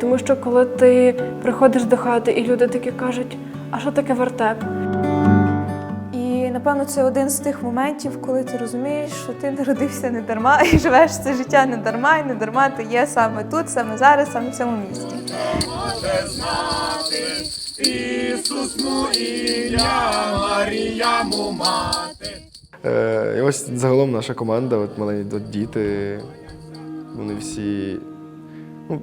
Тому що коли ти приходиш до хати і люди такі кажуть, а що таке вертеп? І напевно це один з тих моментів, коли ти розумієш, що ти народився не дарма і живеш це життя не дарма, і не дарма ти є саме тут, саме зараз, саме в цьому місці. Е, і ось загалом наша команда, от маленькі от діти, вони всі ну,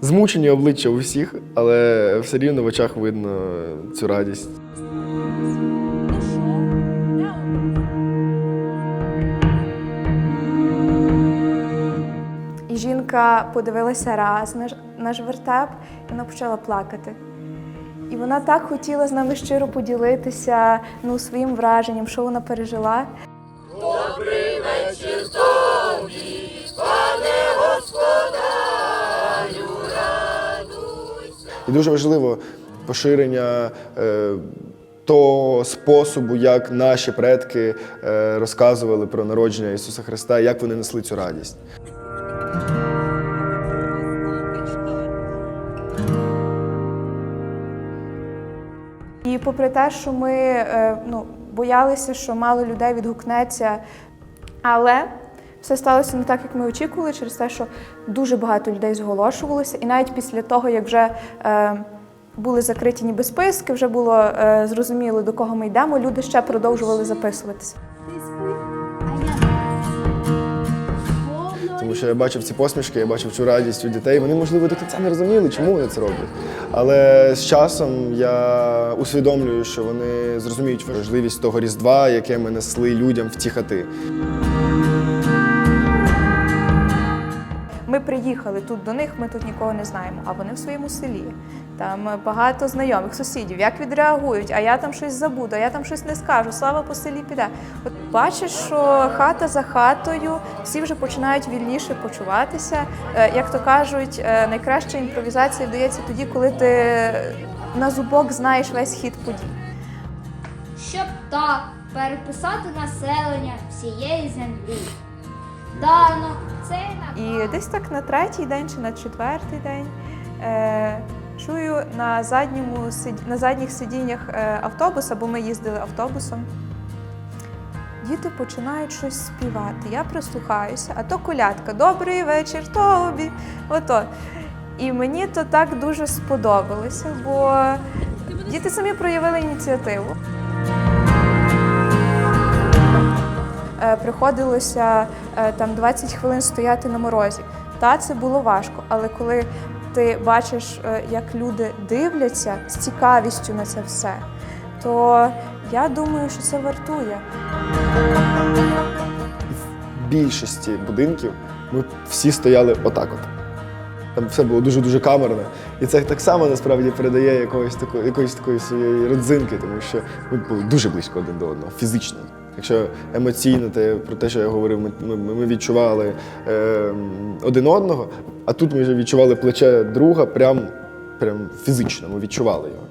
змучені обличчя у всіх, але все рівно в очах видно цю радість. Жінка подивилася раз на ж- наш вертеп, і вона почала плакати. І вона так хотіла з нами щиро поділитися ну, своїм враженням, що вона пережила. І дуже важливо поширення е, того способу, як наші предки е, розказували про народження Ісуса Христа, як вони несли цю радість. І попри те, що ми е, ну, боялися, що мало людей відгукнеться, але все сталося не так, як ми очікували, через те, що дуже багато людей зголошувалося. І навіть після того, як вже е, були закриті ніби списки, вже було е, зрозуміло, до кого ми йдемо, люди ще продовжували записуватися. Що я бачив ці посмішки, я бачив цю радість у дітей. Вони, можливо, до кінця не розуміли, чому вони це роблять. Але з часом я усвідомлюю, що вони зрозуміють важливість того різдва, яке ми несли людям в ті хати. Ми приїхали тут до них, ми тут нікого не знаємо, а вони в своєму селі. Там багато знайомих, сусідів, як відреагують, а я там щось забуду, а я там щось не скажу, слава по селі піде. От бачиш, що хата за хатою, всі вже починають вільніше почуватися. Е, Як то кажуть, е, найкраща імпровізація вдається тоді, коли ти на зубок знаєш весь хід подій. щоб так переписати населення всієї землі. Дано. І десь так на третій день чи на четвертий день е, чую на, задньому, на задніх сидіннях е, автобуса, бо ми їздили автобусом. Діти починають щось співати. Я прислухаюся, а то колядка. Добрий вечір тобі. Ото. І мені то так дуже сподобалося, бо діти самі проявили ініціативу. Приходилося е, там 20 хвилин стояти на морозі. Та це було важко, але коли ти бачиш, е, як люди дивляться з цікавістю на це все, то я думаю, що це вартує. В більшості будинків ми всі стояли отак от. Там все було дуже-дуже камерне. І це так само насправді передає якоїсь такої, якоїсь такої своєї родзинки, тому що ми були дуже близько один до одного, фізично. Якщо емоційно, те про те, що я говорив, ми, ми, відчували е, один одного, а тут ми вже відчували плече друга прям, прям фізично, ми відчували його.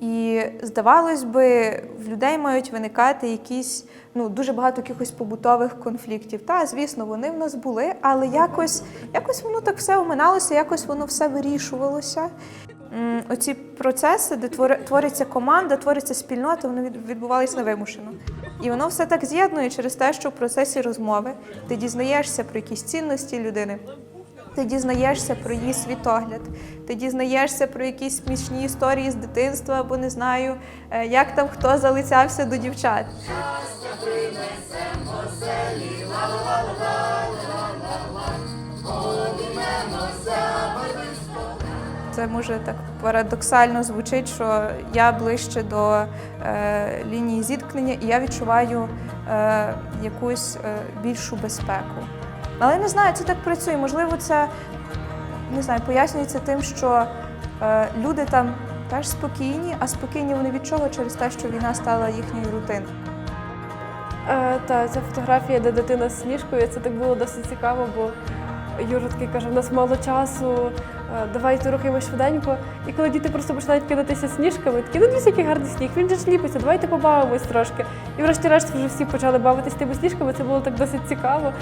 І здавалось би, в людей мають виникати якісь ну дуже багато якихось побутових конфліктів. Та звісно, вони в нас були, але якось, якось воно так все оминалося, якось воно все вирішувалося. Оці процеси, де твори- твориться команда, твориться спільнота, вони відбувалися невимушено. І воно все так з'єднує через те, що в процесі розмови ти дізнаєшся про якісь цінності людини. Ти дізнаєшся про її світогляд, ти дізнаєшся про якісь смішні історії з дитинства, або не знаю, е, як там хто залицявся до дівчат. Це може так парадоксально звучить, що я ближче до е, лінії зіткнення, і я відчуваю е, якусь е, більшу безпеку. Але не знаю, це так працює. Можливо, це не знаю, пояснюється тим, що е, люди там теж спокійні, а спокійні вони від чого? Через те, що війна стала їхньою рутиною. Е, та ця фотографія, де дитина з сніжкою, це так було досить цікаво, бо Юра такий каже, в нас мало часу, е, давайте рухаємо швиденько. І коли діти просто починають кидатися сніжками, такі, ну дивіться, який гарний сніг, він же ж ліпиться, давайте побавимось трошки. І врешті-решт вже всі почали бавитись тими сніжками, це було так досить цікаво.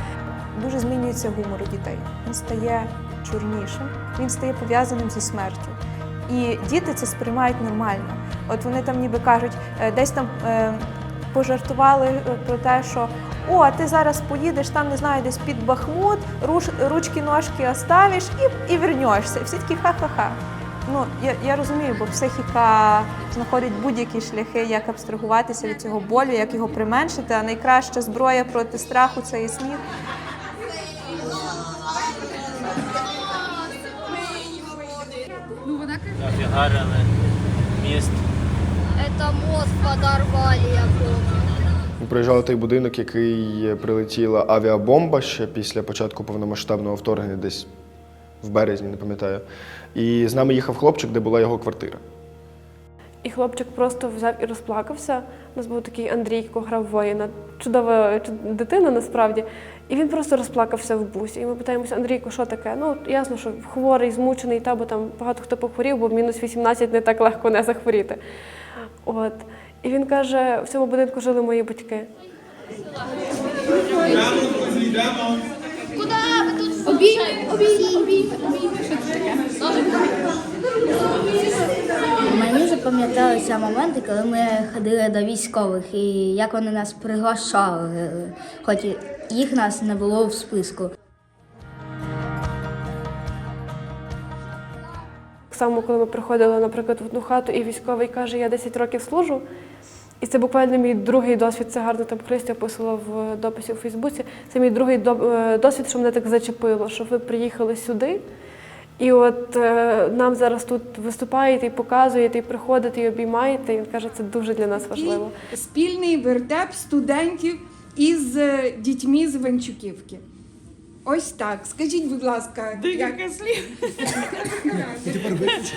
Дуже змінюється гумор у дітей. Він стає чорнішим, він стає пов'язаним зі смертю. І діти це сприймають нормально. От вони там ніби кажуть, е, десь там е, пожартували про те, що о, а ти зараз поїдеш там, не знаю, десь під Бахмут, руш, ручки ножки оставиш і, і вернешся. І всі такі ха-ха-ха. Ну, я, я розумію, бо психіка знаходить будь-які шляхи, як абстрагуватися від цього болю, як його применшити. А найкраща зброя проти страху це є сміх. Міст. Это мост подорвали, я помню. Проїжджали той будинок, який прилетіла авіабомба ще після початку повномасштабного вторгнення, десь в березні, не пам'ятаю. І з нами їхав хлопчик, де була його квартира. І хлопчик просто взяв і розплакався. У нас був такий Андрій, який грав воїна. Чудова дитина насправді. І він просто розплакався в бусі. І ми питаємося, Андрійко, що таке? Ну, ясно, що хворий, змучений, та, бо там багато хто похворів, бо мінус 18 не так легко не захворіти. От. І він каже: в цьому будинку жили мої батьки. Мені запам'яталися моменти, коли ми ходили до військових і як вони нас приглашали, хоч їх нас не було в списку. Само, коли ми приходили, наприклад, в одну хату, і військовий каже, я 10 років служу. І це буквально мій другий досвід. Це гарно там Христя описувала в дописі у Фейсбуці. Це мій другий е, досвід, що мене так зачепило, що ви приїхали сюди. І от е, нам зараз тут виступаєте і показуєте, і приходите, і обіймаєте. І він каже, це дуже для нас важливо. спільний вертеп студентів із е, дітьми з Венчуківки. Ось так. Скажіть, будь ласка, як... слів.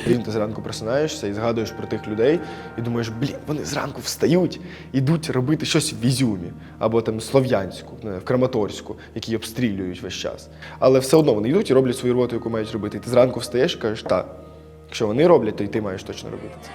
Блін, ти зранку просинаєшся і згадуєш про тих людей, і думаєш, блін, вони зранку встають, ідуть робити щось в Ізюмі або там Слов'янську, не, в Краматорську, які обстрілюють весь час. Але все одно вони йдуть і роблять свою роботу, яку мають робити. І ти зранку встаєш і кажеш, так, якщо вони роблять, то і ти маєш точно робити це.